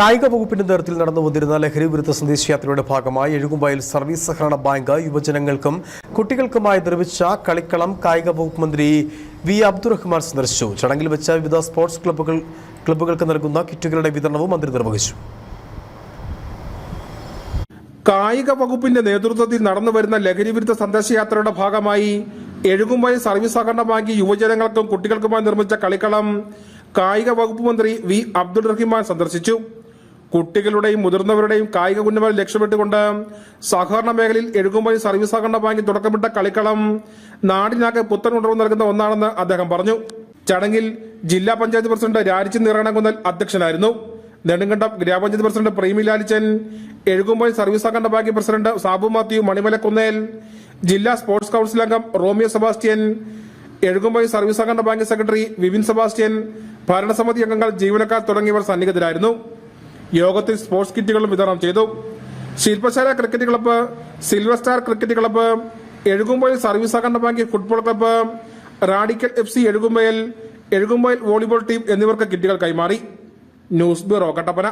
കായിക വകുപ്പിന്റെ നേതൃത്വത്തിൽ നടന്നു വന്നിരുന്ന ലഹരി വിരുദ്ധ സന്ദേശയാത്രയുടെ ഭാഗമായി എഴുകുമ്പയിൽ സർവീസ് സഹകരണ ബാങ്ക് യുവജനങ്ങൾക്കും കുട്ടികൾക്കുമായി നിർമ്മിച്ച കളിക്കളം കായിക വകുപ്പ് മന്ത്രി വി അബ്ദുറഹ്മാൻ സന്ദർശിച്ചു. ചടങ്ങിൽ വെച്ച വിവിധ സ്പോർട്സ് ക്ലബ്ബുകൾ ക്ലബ്ബുകൾക്ക് നൽകുന്ന കിറ്റുകളുടെ വിതരണവും മന്ത്രി നിർവഹിച്ചു. കായിക വകുപ്പിന്റെ നേതൃത്വത്തിൽ നടന്നുവരുന്ന ലഹരിവിരുദ്ധ സന്ദേശയാത്രയുടെ ഭാഗമായി എഴുകുമ്പയിൽ സർവീസ് സഹകരണ ബാങ്ക് യുവജനങ്ങൾക്കും കുട്ടികൾക്കുമായി നിർമ്മിച്ച കളിക്കളം കായിക വകുപ്പ് മന്ത്രി വി അബ്ദുൾ റഹിമാൻ സന്ദർശിച്ചു. കുട്ടികളുടെയും മുതിർന്നവരുടെയും കായിക ഉന്നമനം ലക്ഷ്യമിട്ടുകൊണ്ട് സഹകരണ മേഖലയിൽ എഴുകുമ്പോൾ സർവീസ് സഹകരണ ബാങ്കിൽ തുടക്കമിട്ട കളിക്കളം നാടിനാകെ പുത്തൻ ഉണർവ് നൽകുന്ന ഒന്നാണെന്ന് അദ്ദേഹം പറഞ്ഞു. ചടങ്ങിൽ ജില്ലാ പഞ്ചായത്ത് പ്രസിഡന്റ് രാജിച്ചൻ നിറയണകുന്നൽ അധ്യക്ഷനായിരുന്നു. നെടുങ്കണ്ടം ഗ്രാമപഞ്ചായത്ത് പ്രസിഡന്റ് പ്രേമി ലാലിച്ചൻ എഴുകുമ്പോൾ സർവീസ് സഹകരണ bank president Sabu Mathew Manimalakunnel ജില്ലാ സ്പോർട്സ് കൌൺസിൽ അംഗം റോമിയോ സെബാസ്റ്റ്യൻ എഴുകുമ്പോൾ സർവീസ് സഹകരണ ബാങ്ക് സെക്രട്ടറി വിപിൻ സെബാസ്റ്റ്യൻ ഭരണസമിതി അംഗങ്ങൾ ജീവനക്കാർ തുടങ്ങിയവർ സന്നിഹിതരായിരുന്നു. യോഗത്തിൽ സ്പോർട്സ് കിറ്റുകളും വിതരണം ചെയ്തു. ശില്പശാല cricket club silver star cricket club Ezhukumbol service സഹകരണ bank football club radical F C Ezhukumbol Ezhukumbol volleyball team എന്നിവർക്ക് കിറ്റുകൾ കൈമാറി. News bureau Kattappana.